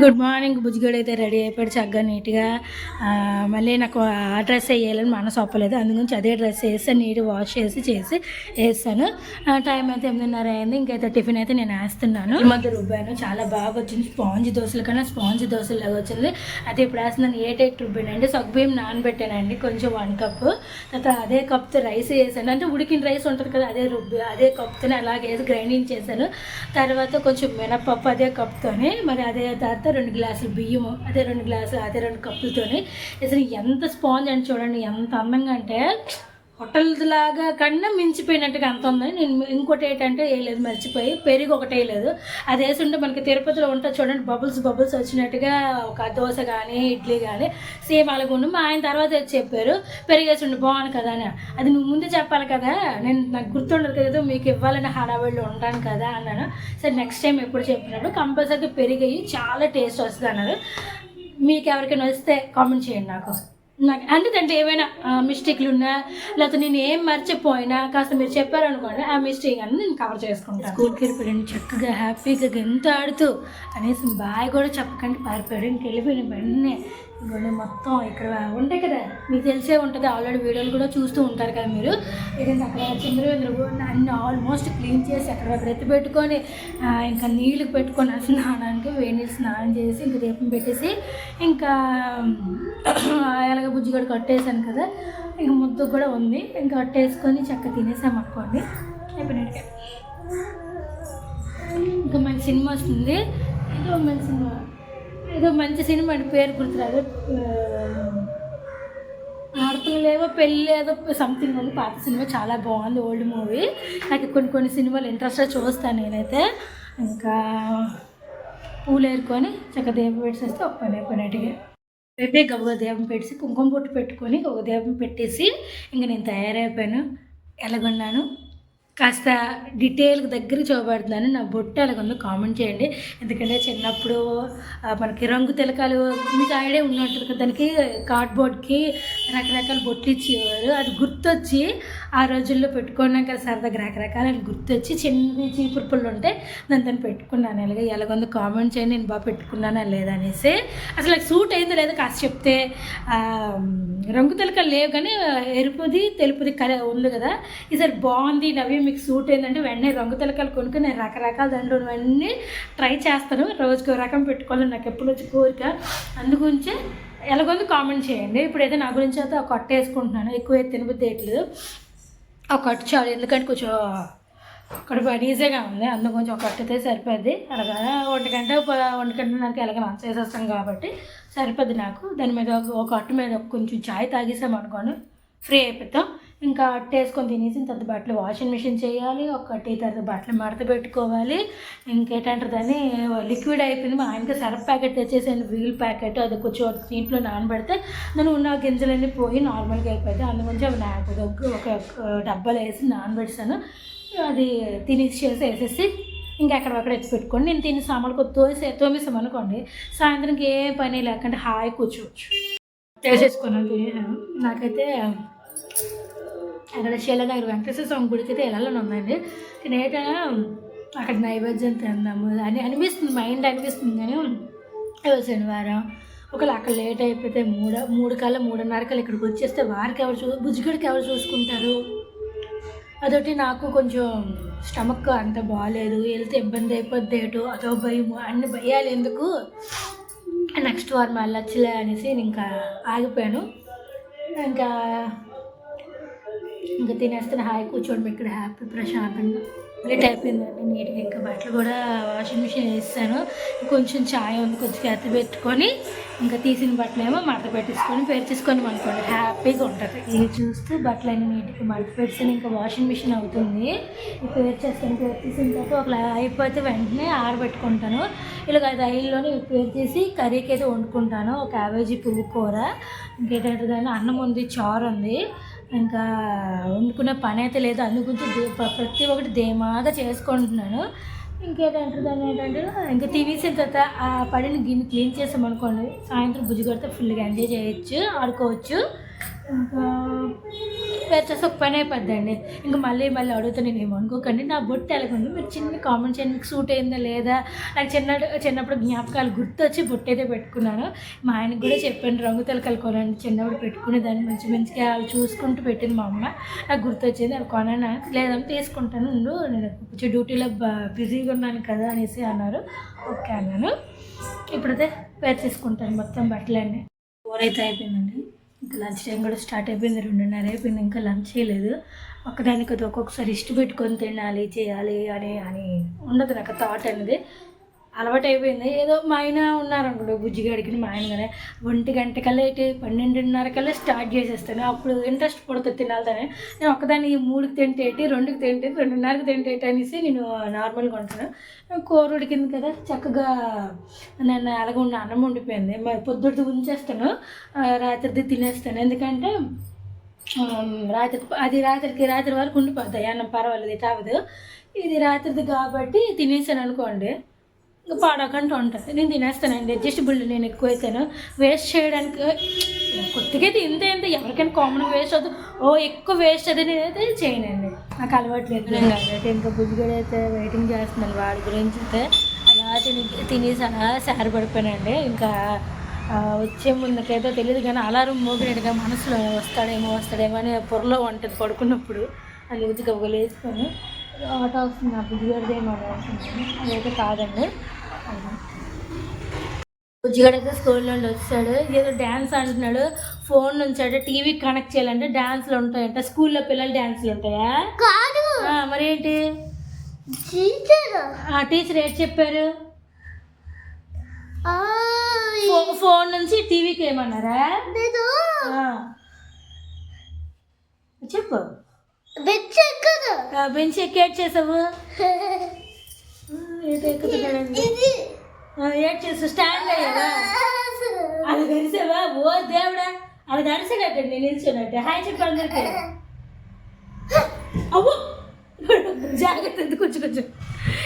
Good morning బుజ్జిగడు అయితే ready అయిపోయాడు చక్కగా నీట్గా మళ్ళీ నాకు ఆ డ్రెస్ వేయాలని మనసు ఒప్పలేదు అందుగురించి అదే డ్రెస్ వేసి నీట్ వాష్ చేసి చేసి వేస్తాను. టైం అయితే ఎనిమిదిన్నర అయింది. ఇంకైతే టిఫిన్ అయితే నేను వేస్తున్నాను. ఈ మధ్య రుబ్బాను. చాలా బాగా వచ్చింది. స్పాంజ్ దోశల కన్నా స్పాంజ్ దోశలాగా వచ్చింది. అయితే ఇప్పుడు వేస్తున్నాను? ఏ టైప్ రుబ్బానండి సగ్బియ్యం నానబెట్టానండి. కొంచెం వన్ కప్ తర్వాత అదే కప్తో రైస్ వేసాను. అంటే ఉడికిన రైస్ ఉంటుంది కదా అదే రుబ్బి అదే కప్తోనే అలాగే వేసి గ్రైండింగ్ చేశాను. తర్వాత కొంచెం మినపప్పు అదే కప్తోనే మరి అదే తర్వాత రెండు గ్లాసులు బియ్యము అదే రెండు గ్లాసులు అదే రెండు కప్పులతోని. అసలు ఎంత స్పాంజ్ అని చూడండి ఎంత అందంగా అంటే హోటల్లాగా కన్నా మించిపోయినట్టుగా అంత ఉంది. నేను ఇంకోటి ఏంటంటే వేయలేదు మర్చిపోయి పెరుగు ఒకటి వేయలేదు అది వేసుంటే మనకి తిరుపతిలో ఉంటే చూడండి బబుల్స్ బబుల్స్ వచ్చినట్టుగా ఒక దోశ కానీ ఇడ్లీ కానీ సేమ్ అలాగుండు మా ఆయన తర్వాత వచ్చి చెప్పారు పెరిగేసిండు బాగుంది కదా అని. అది నువ్వు ముందే చెప్పాలి కదా. నేను నాకు గుర్తుండదు కదా మీకు ఇవ్వాలని హడావిడిలో ఉంటాను కదా అన్నాను. సరే నెక్స్ట్ టైం ఎప్పుడు చెప్పినప్పుడు కంపల్సరీ పెరిగాయి చాలా టేస్ట్ వస్తుంది అన్నారు. మీకు ఎవరికైనా వస్తే కామెంట్ చేయండి నాకు. నాకు అంటే దాంట్లో ఏమైనా మిస్టేక్లు ఉన్నా లేకపోతే నేను ఏం మర్చిపోయినా కాస్త మీరు చెప్పారనుకోండి ఆ మిస్టేక్ అని నేను కవర్ చేసుకుంటాను. స్కూల్కి వెళ్ళిపోయాడు చక్కగా హ్యాపీగా గెంత ఆడుతూ అనేసి బాయ్ కూడా చెప్పకండి పారిపోయాడు ఇంక వెళ్ళిపోయిన వెంటనే. ఇవన్నీ మొత్తం ఇక్కడ ఉంటాయి కదా మీకు తెలిసే ఉంటుంది ఆల్రెడీ వీడియోలు కూడా చూస్తూ ఉంటారు కదా మీరు. ఏదైనా అక్కడ చంద్రవేంద్ర అన్ని ఆల్మోస్ట్ క్లీన్ చేసి అక్కడ రెత్తి పెట్టుకొని ఇంకా నీళ్ళు పెట్టుకొని స్నానానికి వేడి స్నానం చేసి ఇంకా దీపం పెట్టేసి ఇంకా ఎలాగ బుజ్జిగడ కట్టేసాను కదా ఇంకా ముద్దు కూడా ఉంది. ఇంకా కట్టేసుకొని చక్క తినేసాం అనుకోండి. ఇంకా మంచి సినిమా వస్తుంది. ఏదో మంచి సినిమా. ఏదో మంచి సినిమా అంటే పేరు గుర్తురాదు. ఆడపిల్లలేవో పెళ్ళి ఏదో సంథింగ్ ఉంది పాత సినిమా చాలా బాగుంది ఓల్డ్ మూవీ నాకు కొన్ని కొన్ని సినిమాలు ఇంట్రెస్ట్గా చూస్తాను నేనైతే. ఇంకా పూలేరుకొని చక్కగా చక్క పెట్టేస్తే ఒక పని అయిపోయినట్టుగా రేపే గబగబా దీపం పెట్టేసి కుంకుమ బొట్టు పెట్టుకొని ఒక దీపం పెట్టేసి ఇంక నేను తయారైపోయాను. ఎలాగొన్నాను? కాస్త డీటెయిల్కి దగ్గర చూపడుతున్నాను నా బొట్టు ఎలాగుందో కామెంట్ చేయండి. ఎందుకంటే చిన్నప్పుడు మనకి రంగు తిలకాలు మీకు ఐడియా ఉన్నట్టు కదా దానికి కార్డ్బోర్డ్కి రకరకాల బొట్లు ఇచ్చేవారు. అది గుర్తొచ్చి ఆ రోజుల్లో పెట్టుకున్నాం కదా సరదాగా రకరకాల గుర్తొచ్చి చిన్న చీపురు పుల్లు ఉంటే దాని దాన్ని పెట్టుకున్నాను. ఎలాగ ఎలాగొందో కామెంట్ చేయండి నేను బాగా పెట్టుకున్నానా లేదా అనేసి. అసలు సూట్ అయిందో లేదో కాస్త చెప్తే రంగు తిలకలు లేవు కానీ ఎరుపుది తెలుపుది కల ఉంది కదా. ఈసారి బాగుంది నవీ మీకు సూట్ ఏంటంటే వెంటనే రంగు తిలకలు కొనుక్కొని నేను రకరకాల దాంట్లో అన్నీ ట్రై చేస్తాను. రోజుకి ఒక రకం పెట్టుకోవాలని నాకు ఎప్పుడు వచ్చి కోరిక. అందుగురించే ఎలాగొంది కామెంట్ చేయండి. ఇప్పుడైతే నా గురించి అయితే ఒక కట్ట వేసుకుంటున్నాను. ఎక్కువ తినబుద్ధి వేయట్లేదు ఒక కట్టు చాలు. ఎందుకంటే కొంచెం అక్కడ పని ఈజీగా ఉంది. అందుకు కొంచెం ఒక కట్టితే సరిపోద్ది. అలాగా ఒంటి గంట ఒంటి గంట నాకు ఎలాగ లంచ్ చేసేస్తాం కాబట్టి సరిపోద్ది నాకు. దాని మీద ఒక- అట్టు మీద కొంచెం చాయ్ తాగేసాం అనుకోండి ఫ్రీ అయిపోతాం. ఇంకా అట్టు వేసుకొని తినేసిన తర్వాత బట్టలు వాషింగ్ మిషన్ చేయాలి ఒక టీ తర్వాత బట్టలు మడత పెట్టుకోవాలి. ఇంకేంటంటారు దాన్ని లిక్విడ్ అయిపోయింది. మా ఆయనకి సర్ఫ్ ప్యాకెట్ తెచ్చేసాను వీల్ ప్యాకెట్ అది కొంచెం దీంట్లో నానబెడితే దాని ఉన్న గింజలన్నీ పోయి నార్మల్గా అయిపోయింది అందుగురించి అవి నాకు ఒక డబ్బాలో వేసి నానబెట్టాను అది తినేసి చేసి వేసేసి ఇంకా అక్కడక్కడ ఎత్తి పెట్టుకొని నేను తిని సామాన్లు తోసి తోమేసాం అనుకోండి సాయంత్రంకి ఏ పని లేకుండా హాయి కూర్చోవచ్చు. చేసేసుకున్నాను తినేసాను నాకైతే అక్కడ శీలనగర్ వెంకటేశ్వర స్వామి గుడికి అయితే వెళ్ళాలని ఉందండి. కానీ అక్కడ నైవేద్యం తిందాము అని అనిపిస్తుంది మైండ్ అనిపిస్తుంది కానీ శనివారం. ఒకవేళ అక్కడ లేట్ అయిపోతే మూడు మూడు కల్లా మూడున్నర కల్లా ఇక్కడికి వచ్చేస్తే వారికి ఎవరు చూ బుజ్జిగడికి ఎవరు చూసుకుంటారు? అదొకటి నాకు కొంచెం స్టమక్ అంత బాగాలేదు వెళ్తే ఇబ్బంది అయిపోద్ది ఏటో అదో భయం అన్ని భయాలు ఎందుకు? నెక్స్ట్ వారం వెళ్ళొచ్చులే అనేసి నేను ఇంకా ఆగిపోయాను. ఇంకా ఇంకా తినేస్తే హాయి కూర్చోండి ఇక్కడ హ్యాపీ ప్రశాంతంగా. లేట్ అయిపోయిందండి నీట్గా ఇంకా బట్టలు కూడా వాషింగ్ మిషన్ వేస్తాను కొంచెం ఛాయ్ ఉంది కొంచెం ఎత్తి పెట్టుకొని ఇంకా తీసిన బట్టలు ఏమో మడత పెట్టేసుకొని పేర్చేసుకొని అనుకోండి హ్యాపీగా ఉంటుంది. ఇది చూస్తూ బట్టలు అన్ని నీట్గా మడత పెట్టేసి ఇంకా వాషింగ్ మిషన్ అవుతుంది. పేరు చేస్తాను తర్వాత ఒక అయిపోతే వెంటనే ఆరబెట్టుకుంటాను. ఇలాగ ఐదు ఐదులోనే పేరు చేసి కర్రీకి అయితే వండుకుంటాను. ఒక క్యాబేజీ పువ్వు కూర ఇంకేంటంటే దాని అన్నం ఉంది చారు ఉంది. ఇంకా వండుకునే పని అయితే లేదు. అందుగురించి ప్ర- ప్రతి ఒక్కటి ధీమాగా చేసుకుంటున్నాను. ఇంకేంటంటే దాన్ని ఏంటంటే ఇంకా తీసిన తర్వాత ఆ పడిన గిన్నె క్లీన్ చేసామనుకోండి సాయంత్రం బుజ్జి కొడితే ఫుల్గా ఎంజాయ్ చేయొచ్చు ఆడుకోవచ్చు. ఇంకా వేరు చేస్తే ఒక పని అయిపోద్దండి. ఇంకా మళ్ళీ మళ్ళీ అడుగుతా నేను అనుకోకండి నా బొట్టు ఎలాగుంది? మీరు చిన్న కామెంట్ చేయండి మీకు సూట్ అయిందా లేదా? నాకు చిన్న చిన్నప్పుడు జ్ఞాపకాలు గుర్తొచ్చి బొట్టు అయితే పెట్టుకున్నాను. మా ఆయనకు కూడా చెప్పాను రంగు తలకలు కొనండి చిన్నప్పుడు పెట్టుకునే దాన్ని మంచి మంచిగా అవి చూసుకుంటూ పెట్టింది మా అమ్మ. నాకు గుర్తొచ్చింది అవి కొననా లేదంటే తీసుకుంటాను ఉండు నేను కొంచెం డ్యూటీలో బిజీగా ఉన్నాను కదా అనేసి అన్నారు. ఓకే అన్నాను. ఇప్పుడైతే వేర్ చేసుకుంటాను మొత్తం బట్టలన్నీ. ఫోర్ అయితే అయిపోయిందండి. ఇంకా లంచ్ టైం కూడా స్టార్ట్ అయిపోయింది రెండున్నర అయిపోయింది ఇంకా లంచ్ చేయలేదు. ఒక్కదానికి అది ఒక్కొక్కసారి ఇష్ట పెట్టుకొని తినాలి చేయాలి అని అని ఉండదు నాకు థాట్ అనేది. అలవాటు అయిపోయింది ఏదో మా ఆయన ఉన్నారనుకోండి బుజ్జిగాడికి మా ఆయన కానీ ఒంటి గంట కల్లా అయితే పన్నెండున్నర కల్లా స్టార్ట్ చేసేస్తాను. అప్పుడు ఇంట్రెస్ట్ పడుతుంది తినాలని నేను ఒకదాన్ని మూడుకి తింటే రెండుకి తింటే రెండున్నరకి తింటే అనేసి నేను నార్మల్గా ఉంటాను కూర ఉడికింది కదా చక్కగా నేను అలాగ ఉన్న అన్నం ఉండిపోయింది మరి పొద్దుటి ఉంచేస్తాను. రాత్రిది తినేస్తాను. ఎందుకంటే రాత్రి అది రాత్రికి రాత్రి వరకు ఉండిపోద్ది. అన్నం పర్వాలేదు ఇటు ఇది రాత్రిది కాబట్టి తినేసాను అనుకోండి. ఇంకా పాడకుండా ఉంటుంది నేను తినేస్తానండి అడ్జస్టబుల్ నేను ఎక్కువ వేస్ట్ చేయడానికి కొద్దిగా అయితే ఇంత ఇంత ఎవరికైనా కామన్ వేస్ట్ అవుతుంది. ఓ ఎక్కువ వేస్ట్ అది నేనైతే చేయనండి. నాకు అలవాట్లేదు నేను అయితే ఇంకా బుజ్జిగడ అయితే వెయిటింగ్ చేస్తున్నాను వాడి గురించి అయితే అలా తిని తినేసి అలా సారపడిపోయానండి. ఇంకా వచ్చే ముందుకైతే తెలియదు కానీ అలారం మోగినట్టుగా మనసులో వస్తాడేమో వస్తాడేమో అని పొరలో ఉంటుంది పడుకున్నప్పుడు. అది వచ్చి గబగ ఆట వస్తుంది నా బుజ్జిగడదేమో అని అనుకుంటున్నాను అదైతే కాదండి. అయితే స్కూల్ నుండి వచ్చాడు. ఏదో డ్యాన్స్ ఆడుతున్నాడు. ఫోన్ నుంచి అంటే టీవీ కనెక్ట్ చేయాలంటే డ్యాన్స్లు ఉంటాయంట. స్కూల్లో పిల్లలు డ్యాన్స్లు ఉంటాయా? కాదు. మరి ఏంటి టీచర్. ఆ టీచర్ ఏం చెప్పారు? ఫోన్ నుంచి టీవీకి ఏమన్నారా. చెప్పు. బెంచ్ ఎక్కదు ఆ, బెంచ్ ఎక్కి ఏడ్ చేసావు ఏడ్ చేసావు? స్టాండ్ అయ్యావా? అది గడిసావా ఓ దేవుడా అది గడిసాడట నేను నిల్చున్నట్టు హాయ్ చెప్పు అందరికి. అవ్వు. జాగ్రత్త కొంచెం కొంచెం.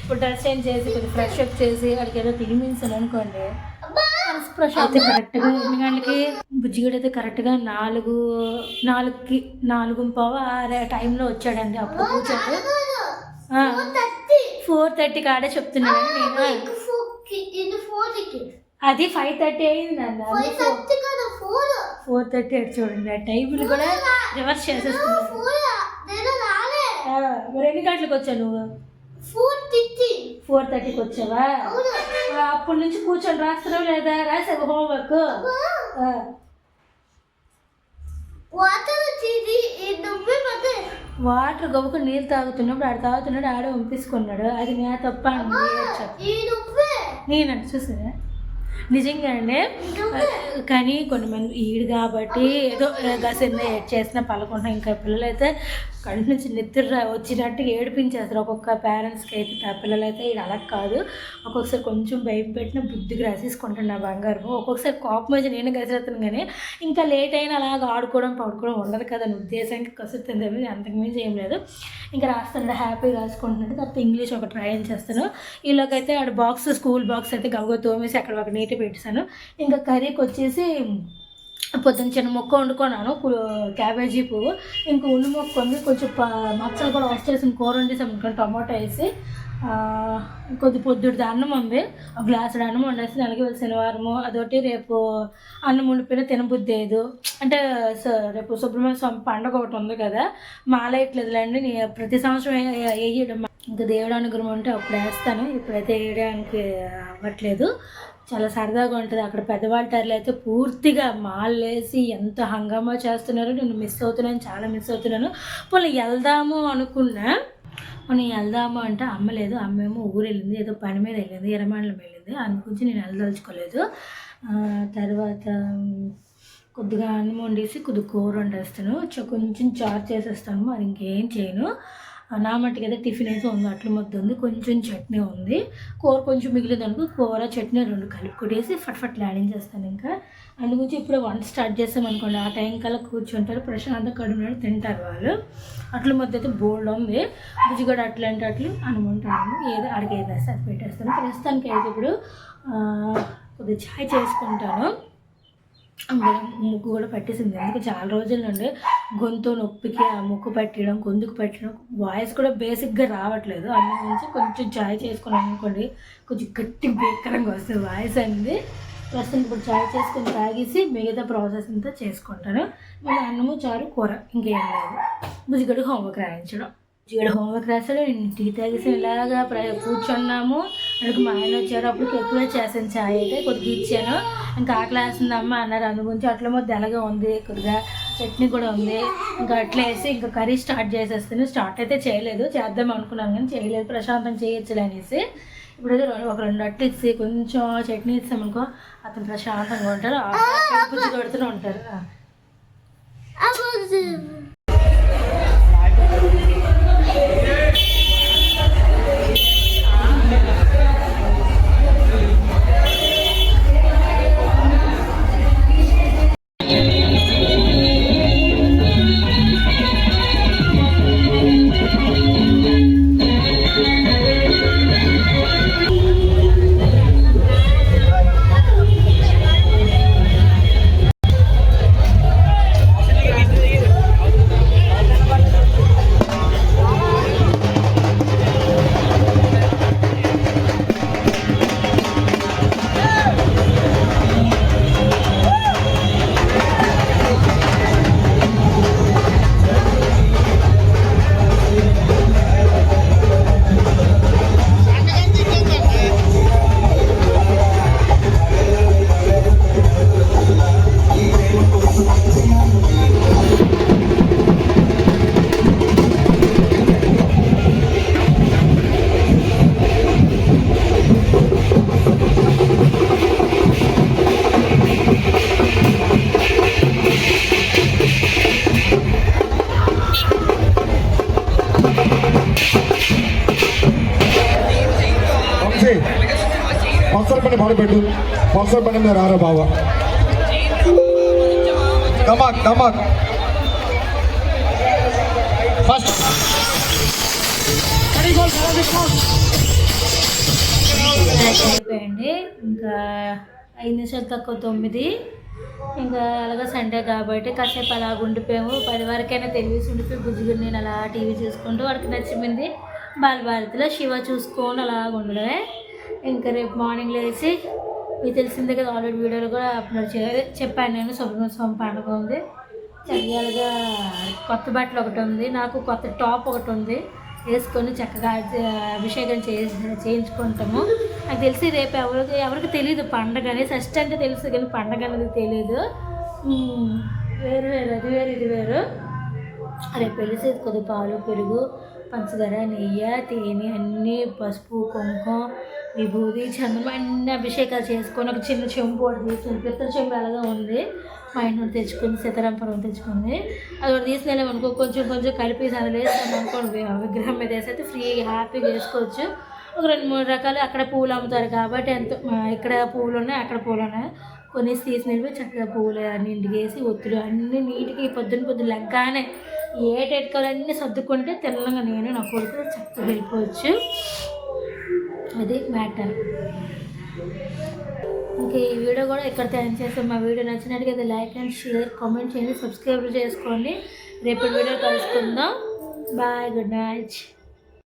ఇప్పుడు డ్రెస్ చేంజ్ చేసి కొంచెం ఫ్రెష్ అప్ చేసి అక్కడికి ఏదో తినిమించాను అనుకోండి. ఫ్రెష్ అయితే కరెక్ట్గా ఎన్ని గంటలకి? బుజ్జిగడ అయితే కరెక్ట్గా నాలుగు నాలుగుకి నాలుగు పావు ఆ టైంలో వచ్చాడండి. అప్పుడు కూర్చోడు థర్టీ ఫోర్ థర్టీకి ఆడే చెప్తున్నాను నేను. అది ఫైవ్ థర్టీ అయింది థర్టీ కదా ఫోర్. థర్టీ అటు చూడండి. ఆ టైంలు కూడా రివర్స్ చేసేస్తున్నాను మరి ఎన్ని గంటలకు వచ్చావు నువ్వు? ఫోర్ థర్టీ ఫోర్ థర్టీకి వచ్చావా? అప్పటి నుంచి కూర్చొని రాస్తున్నావు లేదా? రాసావు హోంవర్క్. వాటర్ గవ్వకు నీళ్ళు తాగుతున్నప్పుడు ఆడు తాగుతున్నాడు ఆడే పంపించుకున్నాడు అది నా తప్ప నేనండి చూసారా? నిజంగా. అండి కానీ కొంతమంది ఈడు కాబట్టి ఏదో గసింద చేసిన పలకుండా ఇంకా పిల్లలైతే కంటి నుంచి నిద్ర వచ్చినట్టుగా వచ్చినట్టు ఏడిపించేస్తారు. ఒక్కొక్క పేరెంట్స్కి అయితే ఆ పిల్లలైతే ఇది అలా కాదు. ఒక్కొక్కసారి కొంచెం భయం పెట్టిన బుద్ధికి రాసేసుకుంటాను బంగారు. ఒక్కొక్కసారి కోపం వచ్చి నేను గసిరేస్తాను కానీ ఇంకా లేట్ అయినా అలాగ ఆడుకోవడం పడుకోవడం ఉండదు కదా అని ఉద్దేశానికి కసురుతుంది ఏమీ అంతకుమించి ఏం లేదు. ఇంకా రాస్తుంటే హ్యాపీ రాసుకుంటున్నాడు. తర్వాత ఇంగ్లీష్ ఒక ట్రయల్ చేస్తాను. వీళ్ళకైతే ఆడ బాక్స్ స్కూల్ బాక్స్ అయితే గవగా తోమేసి అక్కడ ఒక నీటి పెట్టేశాను. ఇంకా కర్రీకి వచ్చేసి పొద్దున్న చిన్న మొక్క వండుకున్నాను క్యాబేజీ పువ్వు. ఇంకా ఉల్లి మొక్క ఉంది కొంచెం మచ్చలు కూడా వచ్చేసిన కూర వండేసాం. ఇంకా టమాటో వేసి కొద్ది పొద్దుడిది అన్నం ఉంది ఒక గ్లాసుడు అన్నం వండేసి నెలకి వెళ్ళి శనివారము అదొకటి రేపు అన్నం ఉండిపోయినా తినబుద్ధి లేదు అంటే స- రేపు సుబ్రహ్మణ్య స్వామి పండుగ ఒకటి ఉంది కదా మాలేయట్లేదులేండి నేను ప్రతి సంవత్సరం వేయడం ఇంకా దేవుడు అనుగ్రహం ఉంటే అప్పుడు వేస్తాను. ఇప్పుడైతే వేయడానికి అవ్వట్లేదు. చాలా సరదాగా ఉంటుంది. అక్కడ పెద్దవాళ్ళ టర్లు అయితే పూర్తిగా మాలేసి ఎంత హంగామా చేస్తున్నారో నేను మిస్ అవుతున్నాను చాలా మిస్ అవుతున్నాను. పోనీ వెళ్దాము అనుకున్నా. మనం వెళ్దాము అంటే అమ్మ లేదు అమ్మేమో ఊరు వెళ్ళింది ఏదో పని మీద వెళ్ళింది ఎర్రమండలం వెళ్ళింది అందుగురించి నేను వెళ్ళదలుచుకోలేదు. తర్వాత కొద్దిగా అన్నం వండేసి కొద్దిగా కూర వండేస్తాను. కొంచెం చారు చేసేస్తాను అది ఇంకేం చేయను. నా మట్టుకు అయితే టిఫిన్ అయితే ఉంది. అట్ల మొత్తం ఉంది. కొంచెం చట్నీ ఉంది. కూర కొంచెం మిగిలింది అనుకో కూర చట్నీ రెండు కలిపి కొట్టేసి ఫట్ఫట్ లాడించేస్తాను ఇంకా. అందుగురించి ఇప్పుడు వంట స్టార్ట్ చేస్తాం అనుకోండి. ఆ టైం కల్లా కూర్చుంటారు. ప్రశాంతంగా కడుపు తింటారు వాళ్ళు. అట్ల మధ్య అయితే బోల్డ్ ఉంది. బుజ్జిగడ అట్లాంటి అట్లు అనుకుంటాను. ఏదో అడిగేదా సార్ పెట్టేస్తాను. ప్రస్తుతానికి అయితే ఇప్పుడు కొద్దిగా ఛాయ్ చేసుకుంటాను. ముగ్గు ముక్కు కూడా పట్టేసింది. ఎందుకు చాలా రోజుల నుండి గొంతు నొప్పికి ఆ ముక్కు పట్టడం గొంతుకు పట్టడం వాయిస్ కూడా బేసిక్గా రావట్లేదు. అన్ని నుంచి కొంచెం చాయ్ చేసుకున్నాం అనుకోండి కొంచెం గట్టి భీకరంగా వస్తుంది వాయిస్ అనేది. ప్రస్తుతం ఇప్పుడు చాయ్ చేసుకుని తాగేసి మిగతా ప్రాసెస్ అంతా చేసుకుంటాను. నేను అన్నము చారు కూర ఇంకేం లేదు. బుజ్జిగడు హోంవర్క్ రాయించడం. బుజ్జిగడు హోంవర్క్ రాశాడు నేను టీ తాగేసి ఇలాగా ప్ర కూర్చున్నాము. అందుకు మా ఆయన వచ్చారు. అప్పుడు ఎక్కువ చేశాను చాయ్ అయితే కొద్దిగా ఇచ్చాను. ఇంకా ఆకలి వేస్తుందమ్మా అన్నారు అందు గురించి అట్ల మొత్తం ఎలాగా ఉంది కొద్దిగా చట్నీ కూడా ఉంది ఇంకా అట్లా వేసి ఇంకా కర్రీ స్టార్ట్ చేసేస్తాను స్టార్ట్ అయితే చేయలేదు చేద్దాం అనుకున్నాను కానీ చేయలేదు ప్రశాంతం చేయొచ్చులే అనేసి ఇప్పుడు అయితే ఒక రెండు అట్లు ఇచ్చి కొంచెం చట్నీ ఇస్తామనుకో అతను ప్రశాంతంగా ఉంటారు బుజ్జి కొడుతూనే ఉంటారు వంశీ పల్సర్ పని మొదలుపెట్టు పల్సర్ పని మీద రారా బావ. కమాక్ కమాక్ ఫస్ట్. అయిపోయింది. ఇంకా ఐదు నిమిషాలు తక్కువ తొమ్మిది. ఇంకా అలాగా సండే కాబట్టి కాసేపు అలా ఉండిపోయాము. పది వరకైనా తెలిసి ఉండిపోయి బుజ్జిగురు నేను అలా టీవీ చూసుకుంటూ వాడికి నచ్చింది. బాలభారతిలో శివ చూసుకొని అలా ఉండడమే. ఇంకా రేపు మార్నింగ్ లేచి మీకు తెలిసిందే కదా ఆల్రెడీ వీడియోలో కూడా అప్లోడ్ చేయాలి చెప్పాను నేను. సుబ్రహ్మణ్యం పండుగ ఉంది చక్కగా కొత్త బట్టలు ఒకటి ఉంది. నాకు కొత్త టాప్ ఒకటి ఉంది. వేసుకొని చక్కగా అభిషేకం చే చేయించుకుంటాము. నాకు తెలిసి రేపు ఎవరికి ఎవరికి తెలియదు పండగ అని ఫస్ట్ అంటే తెలుసు కానీ పండగ అనేది తెలియదు వేరు వేరు అది వేరు ఇది వేరు. రేపు తెలిసి కొద్ది పాలు పెరుగు పంచదార నెయ్యి తేనె అన్నీ పసుపు కుంకుమ విభూది చందనం అభిషేకాలు చేసుకొని ఒక చిన్న చెంపు ఒకటి తీసుకుని పిత్తల చెంపు ఎలాగా ఉంది. మా ఇంటి నుండి తెచ్చుకుంది సీతారామపురం తెచ్చుకుంది. అది ఒకటి తీసుకెళ్ళాం అనుకో కొంచెం కొంచెం కలిపేసి అది వేస్తాం అనుకోండి విగ్రహం మీద అయితే ఫ్రీగా హ్యాపీగా వేసుకోవచ్చు ఒక రెండు మూడు రకాలు అక్కడ పూలు అమ్ముతారు కాబట్టి ఎంత ఇక్కడ పూలు ఉన్నాయి అక్కడ పూలు ఉన్నాయి. కొన్ని తీసుకెళ్ళి చక్కగా పూలు అన్ని ఇంటికి వేసి ఒత్తులు అన్ని నీటికి పొద్దున పొద్దున్న పొద్దున్న లెగ్గానే ఏ టెట్కాలన్నీ సర్దుకుంటే తెల్లంగా నేను నా కొడుకు చక్కగా వెళ్ళిపోవచ్చు. అది మ్యాటర్. ఇంకా ఈ వీడియో కూడా ఇక్కడ తయారు చేస్తాం. మా వీడియో నచ్చినట్టుగా లైక్ అండ్ షేర్ కామెంట్ చేయండి సబ్స్క్రైబ్ చేసుకోండి. రేపటి వీడియో కలుసుకుందాం. Bye good night.